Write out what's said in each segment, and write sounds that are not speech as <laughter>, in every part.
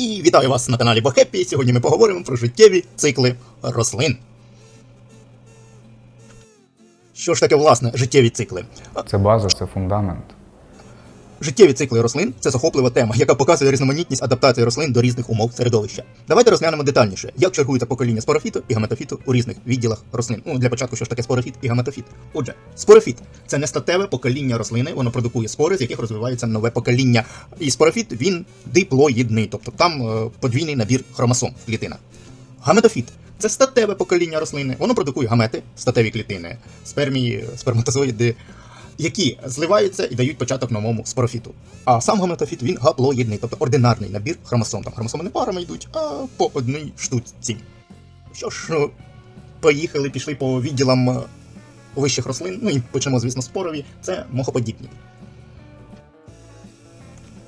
І вітаю вас на каналі Бохеппі. Сьогодні ми поговоримо про життєві цикли рослин. Що ж таке, власне, життєві цикли? Це база, це фундамент. Життєві цикли рослин це захоплива тема, яка показує різноманітність адаптації рослин до різних умов середовища. Давайте розглянемо детальніше, як чергується покоління спорофіту і гаметофіту у різних відділах рослин. Ну, для початку, що ж таке спорофіт і гаметофіт. Отже, спорофіт це нестатеве покоління рослини, воно продукує спори, з яких розвивається нове покоління. І спорофіт він диплоїдний, тобто там е, подвійний набір хромосом в клітинах. Гаметофіт це статеве покоління рослини. Воно продукує гамети, статеві клітини, спермії, сперматозоїди, які зливаються і дають початок новому спорофіту. А сам гаметофіт він гаплоїдний, тобто ординарний набір хромосом. Там хромосоми не парами йдуть, а по одній штуці. Що ж, ну, поїхали, пішли по відділам е, вищих рослин, ну і почнемо, звісно, спорові, це мохоподібні.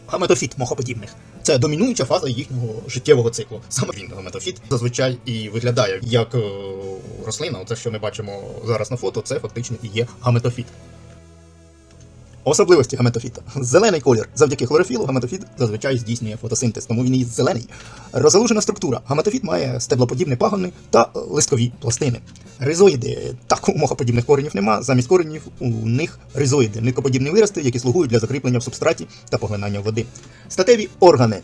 Гаметофіт мохоподібних. Це домінуюча фаза їхнього життєвого циклу. Саме він гаметофіт зазвичай і виглядає як е, рослина. Оце, що ми бачимо зараз на фото, це фактично і є гаметофіт. Особливості гаметофіта. Зелений колір. Завдяки хлорофілу гаметофіт зазвичай здійснює фотосинтез, тому він і зелений. Розгалужена структура. Гаметофіт має стеблоподібні пагони та листкові пластини. Ризоїди. Так, у мохоподібних коренів нема. Замість коренів у них ризоїди, ниткоподібні вирости, які слугують для закріплення в субстраті та поглинання води. Статеві органи.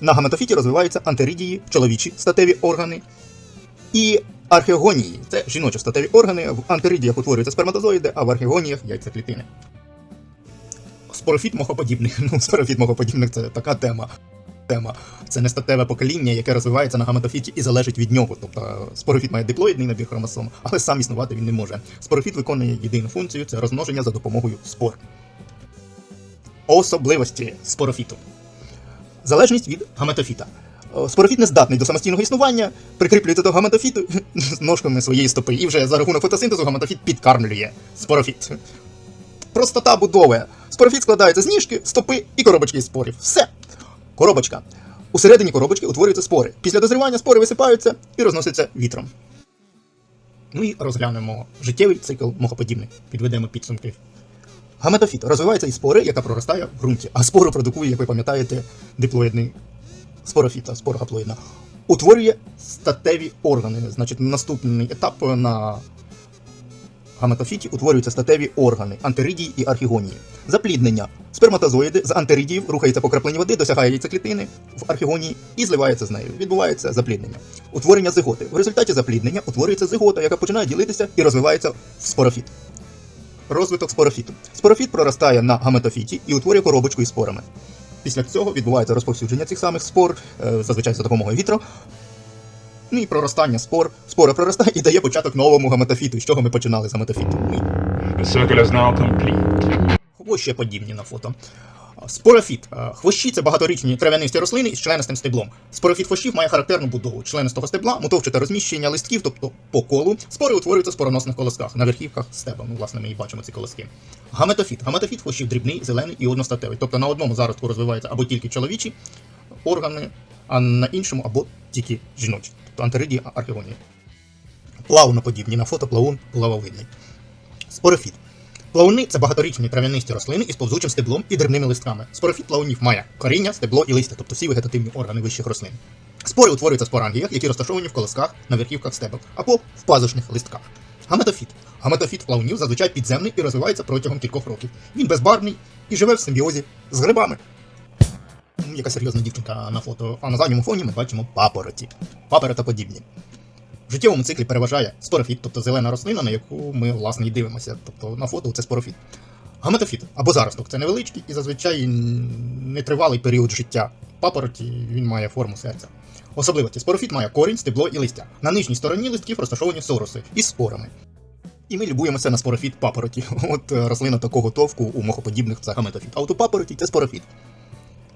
На гаметофіті розвиваються антеридії, чоловічі статеві органи, і археогонії це жіночі статеві органи. В антеридіях утворюються сперматозоїди, а в археогоніях яйцеклітини. Спорофіт мохоподібних. <laughs> Ну, спорофіт мохоподібних це така тема. Тема. Це нестатеве покоління, яке розвивається на гаметофіті і залежить від нього. Тобто спорофіт має диплоїдний набір хромосом, але сам існувати він не може. Спорофіт виконує єдину функцію це розмноження за допомогою спор. Особливості спорофіту. Залежність від гаметофіта. О, Спорофіт не здатний до самостійного існування, прикріплюється до гаметофіту <laughs> ножками своєї стопи, і вже за рахунок фотосинтезу гаметофіт підкармлює спорофіт. Простота будови. Спорофіт складається з ніжки, стопи і коробочки із спорів. Все. Коробочка. Усередині коробочки утворюються спори. Після дозрівання спори висипаються і розносяться вітром. Ну і розглянемо життєвий цикл мохоподібних. Підведемо підсумки. Гаметофіт розвивається із спори, яка проростає в ґрунті, а спору продукує, як ви пам'ятаєте, диплоїдний спорофіта, спора гаплоїдна. Утворює статеві органи. Значить, наступний етап на гаметофіті утворюються статеві органи, антеридії і архігонії. Запліднення. Сперматозоїди з антеридіїв рухаються по краплині води, досягає яйцеклітини в архігонії і зливається з нею. Відбувається запліднення. Утворення зиготи. В результаті запліднення утворюється зигота, яка починає ділитися і розвивається в спорофіт. Розвиток спорофіту. Спорофіт проростає на гаметофіті і утворює коробочку із спорами. Після цього відбувається розповсюдження цих самих спор, е, зазвичай за допомогою вітру, Ну і проростання спор. Спора проростає і дає початок новому гаметофіту, з чого ми починали з гаметофіту. Ось ще подібні на фото. Спорофіт. Е, Хвощі це багаторічні трав'янисті рослини із членистим стеблом. Спорофіт хвощів має характерну будову членистого стебла, мотовчате розміщення листків, тобто по колу. Спори утворюються в спороносних колосках на верхівках стебла. Ну, власне, ми і бачимо ці колоски. Гаметофіт. Гаметофіт хвощів дрібний, зелений і одностатевий. Тобто на одному заростку розвиваються або тільки чоловічі органи, а на іншому або тільки жіночі. Тобто антеридії, архегонії. Плавноподібні на фото плавун плавовидний. Спорофіт. Плавуни це багаторічні трав'янисті рослини із повзучим стеблом і дрібними листками. Спорофіт плавунів має коріння, стебло і листя, тобто всі вегетативні органи вищих рослин. Спори утворюються в спорангіях, які розташовані в колосках на верхівках стебел або в пазушних листках. Гаметофіт. Гаметофіт плавунів зазвичай підземний і розвивається протягом кількох років. Він безбарвний і живе в симбіозі з грибами. Яка серйозна дівчинка на фото, а на задньому фоні ми бачимо папороті. Паперотоподібні. В життєвому циклі переважає спорофіт, тобто зелена рослина, на яку ми власне і дивимося. Тобто на фото це спорофіт. Гаметофіт або заросток це невеличкий і зазвичай нетривалий період життя. Папороті він має форму серця. Особливості спорофіт має корінь, стебло і листя. На нижній стороні листків розташовані сороси із спорами. І ми любуємося на спорофіт папороті. <laughs> От е, рослина такого товку у мохоподібних це гаметофіт. А от у папороті це спорофіт.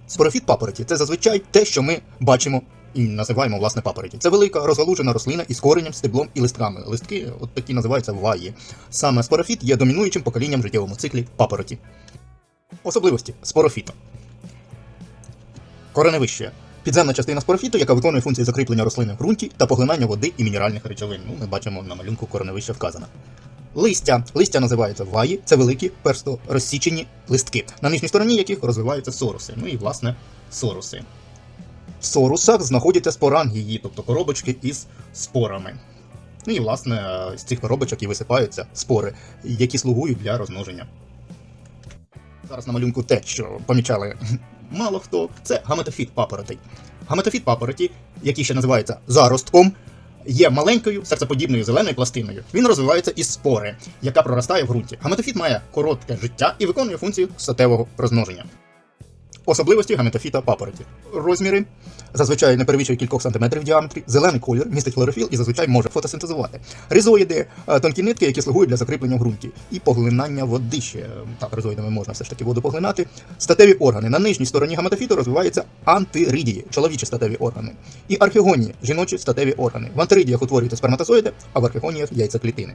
Спорофіт папороті це зазвичай те, що ми бачимо і називаємо власне папороті. Це велика розгалужена рослина із коренем, стеблом і листками. Листки от такі називаються ваї. Саме спорофіт є домінуючим поколінням в життєвому циклі папороті. Особливості спорофіту. Кореневище. Підземна частина спорофіту, яка виконує функції закріплення рослини в ґрунті та поглинання води і мінеральних речовин. Ну, ми бачимо на малюнку кореневище вказано. Листя. Листя називаються ваї, це великі персто розсічені листки, на нижній стороні яких розвиваються соруси. Ну і власне соруси. В сорусах знаходяться спорангії, тобто коробочки із спорами. Ну і, власне, з цих коробочок і висипаються спори, які слугують для розмноження. Зараз на малюнку те, що помічали мало хто, це гаметофіт папоротей. Гаметофіт папороті, який ще називається заростком, є маленькою серцеподібною зеленою пластиною. Він розвивається із спори, яка проростає в ґрунті. Гаметофіт має коротке життя і виконує функцію статевого розмноження. Особливості гаметофіта папороті. Розміри зазвичай не перевищує кількох сантиметрів в діаметрі, зелений колір, містить хлорофіл і зазвичай може фотосинтезувати. Ризоїди е, тонкі нитки, які слугують для закріплення в ґрунті, і поглинання води ще так, ризоїдами можна все ж таки воду поглинати. Статеві органи. На нижній стороні гаметофіту розвиваються антиридії, чоловічі статеві органи, і архегонії, жіночі статеві органи. В антиридіях утворюються сперматозоїди, а в архегоніях яйцеклітини.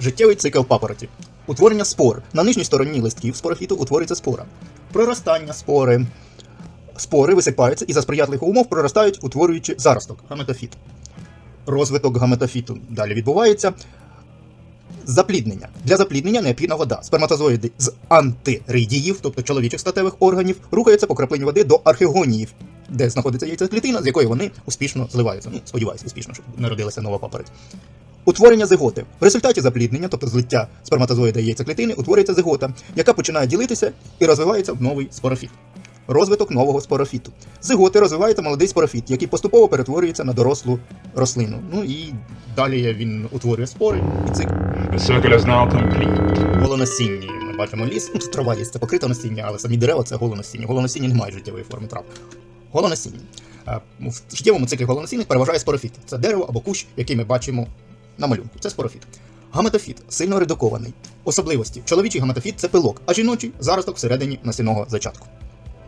Життєвий цикл папороті. Утворення спор. На нижній стороні листків спорофіту утворюється спора. Проростання спори. Спори висипаються і за сприятливих умов проростають, утворюючи заросток гаметофіт. Розвиток гаметофіту далі відбувається. Запліднення. Для запліднення необхідна вода. Сперматозоїди з антиридіїв, тобто чоловічих статевих органів, рухаються по крапленню води до архегоніїв, де знаходиться яйцеклітина, з якої вони успішно зливаються. Ну, сподіваюся, успішно, щоб народилася нова папороть. Утворення зиготи. В результаті запліднення, тобто злиття сперматозоїда і яйцеклітини, утворюється зигота, яка починає ділитися і розвивається в новий спорофіт. Розвиток нового спорофіту. Зиготи розвивається молодий спорофіт, який поступово перетворюється на дорослу рослину. Ну і далі він утворює спори і цикл голоносінні. Ми бачимо ліс, ну, трава є, це покрите насіння, але самі дерева це голоносіння. Голоносіння не мають життєвої форми трав. Голоносіння. Е, В життєвому циклі голоносінних переважає спорофіт. Це дерево або кущ, який ми бачимо на малюнку. Це спорофіт. Гаметофіт сильно редукований. Особливості. Чоловічий гаметофіт це пилок, а жіночий заросток всередині насінного зачатку.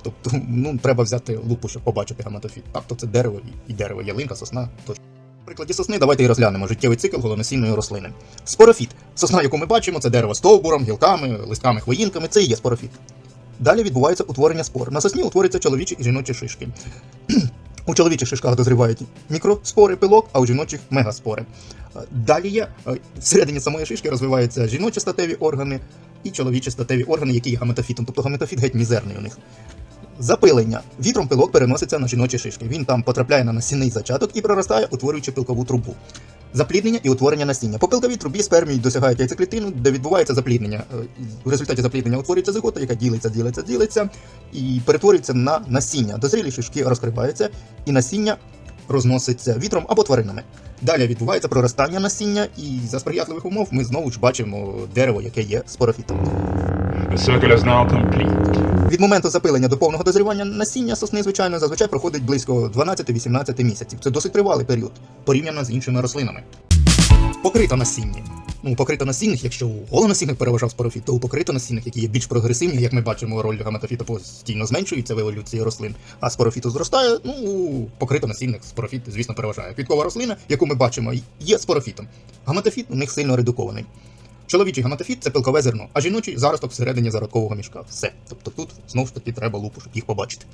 Тобто, ну, треба взяти лупу, щоб побачити гаметофіт. Так, то це дерево і- дерево, ялинка, сосна. Тощо. В прикладі сосни давайте і розглянемо життєвий цикл голоносінної рослини. Спорофіт. Сосна, яку ми бачимо, це дерево стовбуром, гілками, листками, хвоїнками, це і є спорофіт. Далі відбувається утворення спор. На сосні утворюються чоловічі і жіночі шишки. У чоловічих шишках дозрівають мікроспори, пилок, а у жіночих мегаспори. Е, Далі є е, всередині самої шишки розвиваються жіночі статеві органи і чоловічі статеві органи, які є гаметофітом. Тобто гаметофіт геть мізерний у них. Запилення. Вітром пилок переноситься на жіночі шишки. Він там потрапляє на насінний зачаток і проростає, утворюючи пилкову трубу. Запліднення і утворення насіння. По пилковій трубі спермії досягають яйцеклітину, де відбувається запліднення. Е, В результаті запліднення утворюється зигота, яка ділиться, ділиться, ділиться і перетворюється на насіння. Дозрілі шишки розкриваються, і насіння розноситься вітром або тваринами. Далі відбувається проростання насіння, і за сприятливих умов ми знову ж бачимо дерево, яке є спорофітом. Від моменту запилення до повного дозрівання насіння сосни, звичайно, зазвичай проходить близько 12-18 місяців. Це досить тривалий період, порівняно з іншими рослинами. Покрита насіння. Ну, покрита насінних, якщо у голонасінних переважав спорофіт, то у покрита насінних, які є більш прогресивні, як ми бачимо, роль гаметофіта постійно зменшується в еволюції рослин, а спорофіту зростає, ну, у покрита насінних спорофіт, звісно, переважає. Квіткова рослина, яку ми бачимо, є спорофітом. Гаметофіт у них сильно редукований. Чоловічий гаметофіт це пилкове зерно, а жіночий заросток всередині зародкового мішка. Все. Тобто тут знову ж таки треба лупу, щоб їх побачити.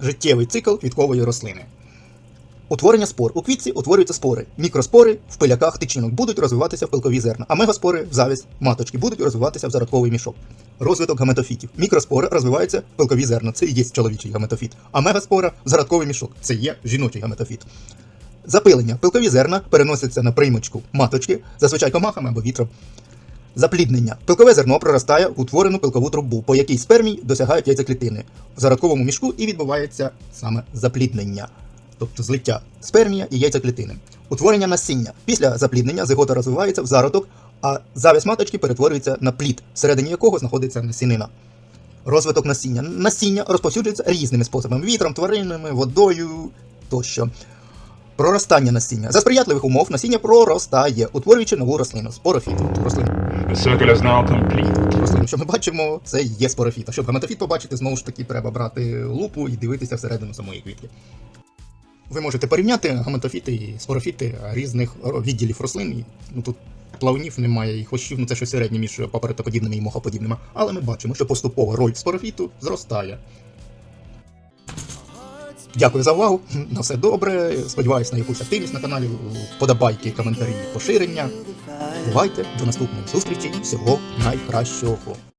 Життєвий цикл квіткової рослини. Утворення спор. У квітці утворюються спори. Мікроспори в пиляках тичинок будуть розвиватися в пилкові зерна, а мегаспори в завість маточки будуть розвиватися в зародковий мішок. Розвиток гаметофітів. Мікроспори розвиваються в пилкові зерна, це і є чоловічий гаметофіт, а мегаспора в зародковий мішок, це є жіночий гаметофіт. Запилення. Пилкові зерна переносяться на приймочку маточки, зазвичай комахами або вітром. Запліднення. Пилкове зерно проростає в утворену пилкову трубу, по якій спермій досягають яйцеклітини. В зародковому мішку і відбувається саме запліднення, тобто злиття спермія і яйцеклітини. Утворення насіння. Після запліднення зигота розвивається в зародок, а завість маточки перетворюється на плід, всередині якого знаходиться насінина. Розвиток насіння. Насіння розповсюджується різними способами: вітром, тваринами, водою тощо. Проростання насіння. За сприятливих умов насіння проростає, утворюючи нову рослину спорофіт. Рослину, рослину, що ми бачимо, це є спорофіт. А щоб гаметофіт побачити, знову ж таки треба брати лупу і дивитися всередину самої квітки. Ви можете порівняти гаметофіти і спорофіти різних відділів рослин. Ну тут плавнів немає і хвощів, ну це щось середнє між паперетоподібними і мохоподібними. Але ми бачимо, що поступово роль спорофіту зростає. Дякую за увагу. <laughs> На все добре. Сподіваюсь на якусь активність на каналі, Подобайки, коментарі, поширення. Бувайте до наступних зустрічі. Всього найкращого.